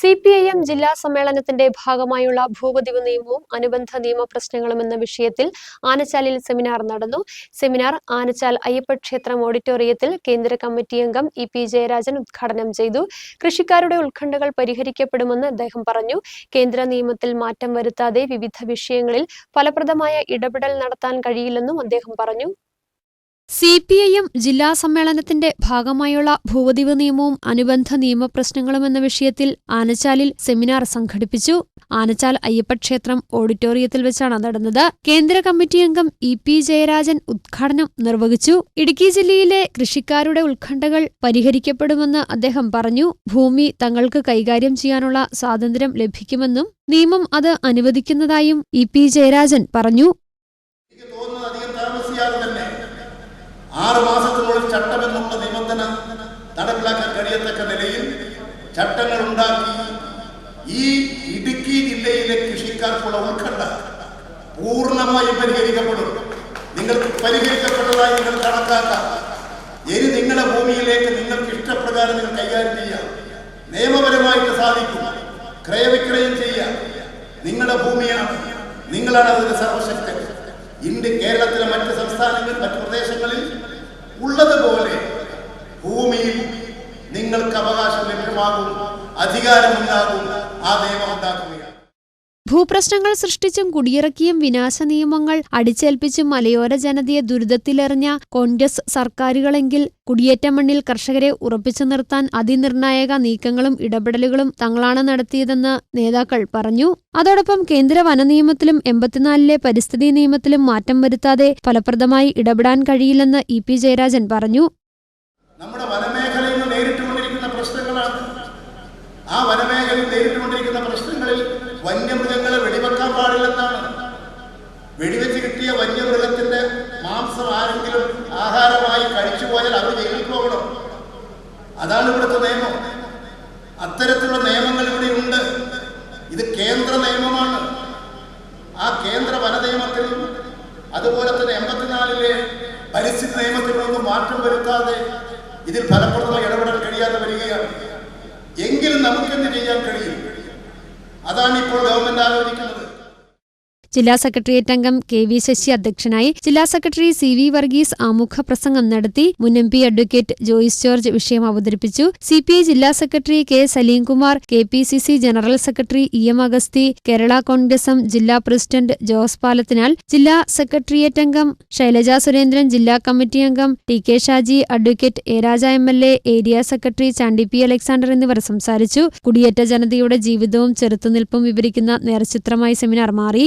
C P I M ജില്ലാ സമ്മേളനത്തിന്റെ ഭാഗമായുള്ള ഭൂപതിവ് നിയമവും അനുബന്ധ നിയമപ്രശ്നങ്ങളും എന്ന വിഷയത്തിൽ ആനച്ചാലിൽ സെമിനാർ നടന്നു. സെമിനാർ ആനച്ചാൽ അയ്യപ്പ ക്ഷേത്രം ഓഡിറ്റോറിയത്തിൽ കേന്ദ്ര കമ്മിറ്റി അംഗം ഇ പി ജയരാജൻ ഉദ്ഘാടനം ചെയ്തു. കൃഷിക്കാരുടെ ഉത്കണ്ഠകൾ പരിഹരിക്കപ്പെടുമെന്ന് അദ്ദേഹം പറഞ്ഞു. കേന്ദ്ര നിയമത്തിൽ മാറ്റം വരുത്താതെ വിവിധ വിഷയങ്ങളിൽ ഫലപ്രദമായ ഇടപെടൽ നടത്താൻ കഴിയില്ലെന്നും അദ്ദേഹം പറഞ്ഞു. സി പി ഐ എം ജില്ലാ സമ്മേളനത്തിന്റെ ഭാഗമായുള്ള ഭൂവതിവ് നിയമവും അനുബന്ധ നിയമപ്രശ്നങ്ങളും എന്ന വിഷയത്തിൽ ആനച്ചാലിൽ സെമിനാർ സംഘടിപ്പിച്ചു. ആനച്ചാൽ അയ്യപ്പക്ഷേത്രം ഓഡിറ്റോറിയത്തിൽ വെച്ചാണ് നടന്നത്. കേന്ദ്ര കമ്മിറ്റി അംഗം ഇ പി ജയരാജൻ ഉദ്ഘാടനം നിർവഹിച്ചു. ഇടുക്കി ജില്ലയിലെ കൃഷിക്കാരുടെ ഉത്കണ്ഠകൾ പരിഹരിക്കപ്പെടുമെന്ന് അദ്ദേഹം പറഞ്ഞു. ഭൂമി തങ്ങൾക്ക് കൈകാര്യം ചെയ്യാനുള്ള സ്വാതന്ത്ര്യം ലഭിക്കുമെന്നും നിയമം അത് അനുവദിക്കുന്നതായും ഇ പി ജയരാജൻ പറഞ്ഞു. ആറ് മാസത്തിനുള്ളിൽ ചട്ടമെന്നുള്ള നിബന്ധന നടപ്പിലാക്കാൻ കഴിയത്തക്ക നിലയിൽ ചട്ടങ്ങൾ ഉണ്ടാക്കി ഈ ഇടുക്കി ജില്ലയിലെ കൃഷിക്കാർക്കുള്ള ഉത്കണ്ഠ പൂർണമായും പരിഹരിക്കപ്പെടും. നിങ്ങൾ പരിഹരിക്കപ്പെട്ടതായി നിങ്ങൾ കണക്കാക്കാം. ഇനി നിങ്ങളുടെ ഭൂമിയിലേക്ക് നിങ്ങൾക്ക് ഇഷ്ടപ്രകാരം നിങ്ങൾ കൈകാര്യം ചെയ്യാം. നിയമപരമായിട്ട് സാധിക്കും. ക്രയവിക്രയം ചെയ്യാം. നിങ്ങളുടെ ഭൂമിയാണ്. നിങ്ങളാണ് അതിന്റെ സർവശക്തൻ. ഇന്ത്യ കേരളത്തിലെ മറ്റ് സംസ്ഥാനങ്ങളിൽ മറ്റ് പ്രദേശങ്ങളിൽ ഉള്ളതുപോലെ ഭൂമിയിൽ നിങ്ങൾക്ക് അവകാശം ലഭ്യമാകും അധികാരമുണ്ടാകും ആ നിയമം ഉണ്ടാക്കുകയാണ് ഭൂപ്രശ്നങ്ങൾ സൃഷ്ടിച്ചും കുടിയിറക്കിയും വിനാശ നിയമങ്ങൾ അടിച്ചേൽപ്പിച്ചും മലയോര ജനതയെ ദുരിതത്തിലെറിഞ്ഞ കോൺഗ്രസ് സർക്കാരുകളെങ്കിൽ കുടിയേറ്റ മണ്ണിൽ കർഷകരെ ഉറപ്പിച്ചു നിർത്താൻ അതിനിർണായക നീക്കങ്ങളും ഇടപെടലുകളും തങ്ങളാണ് നടത്തിയതെന്ന് നേതാക്കൾ പറഞ്ഞു. അതോടൊപ്പം കേന്ദ്ര വനനിയമത്തിലും എൺപത്തിനാലിലെ പരിസ്ഥിതി നിയമത്തിലും മാറ്റം വരുത്താതെ ഫലപ്രദമായി ഇടപെടാൻ കഴിയില്ലെന്ന് ഇ പി ജയരാജൻ പറഞ്ഞു. നമ്മുടെ വന്യമൃഗങ്ങളെ വെടിവെക്കാൻ പാടില്ലെന്നാണ്. വെടിവെച്ച് കിട്ടിയ വന്യമൃഗത്തിന്റെ മാംസം ആരെങ്കിലും ആഹാരമായി കഴിച്ചു പോയാൽ അവർ ജയിലിൽ പോകണം. അതാണ് ഇവിടുത്തെ നിയമം. അത്തരത്തിലുള്ള നിയമങ്ങൾ ഇവിടെ ഉണ്ട്. ഇത് കേന്ദ്ര നിയമമാണ്. ആ കേന്ദ്ര വന നിയമത്തിൽ അതുപോലെ തന്നെ എൺപത്തിനാലിലെ പരിസ്ഥിതി നിയമത്തിനൊന്നും മാറ്റം വരുത്താതെ ഇതിൽ ഫലപ്രദമായി ഇടപെടാൻ കഴിയാതെ വരികയാണ്. എങ്കിലും നമുക്കെന്ത് ചെയ്യാൻ കഴിയും? അതാണ് ഇപ്പോൾ ഗവൺമെന്റ് ആലോചിക്കുന്നത്. ജില്ലാ സെക്രട്ടേറിയറ്റ് അംഗം കെ വി ശശി അധ്യക്ഷനായി ജില്ലാ സെക്രട്ടറി സി വി വർഗീസ് ആമുഖ പ്രസംഗം നടത്തി മുൻ M P advocate Joice George വിഷയം അവതരിപ്പിച്ചു. സി പി ഐ ജില്ലാ secretary K Saleemkumar K P C C general secretary E M Agasthi Kerala Congress ജില്ലാ പ്രസിഡന്റ് ജോസ് പാലത്തിനാൽ ജില്ലാ സെക്രട്ടേറിയറ്റ് അംഗം ശൈലജ സുരേന്ദ്രൻ ജില്ലാ കമ്മിറ്റി അംഗം T K Shaji advocate A Raja M L A area secretary Chandy P Alexander എന്നിവർ സംസാരിച്ചു. കുടിയേറ്റ ജനതയുടെ ജീവിതവും ചെറുത്തുനിൽപ്പും വിവരിക്കുന്ന നേർചിത്രമായി സെമിനാർ മാറി.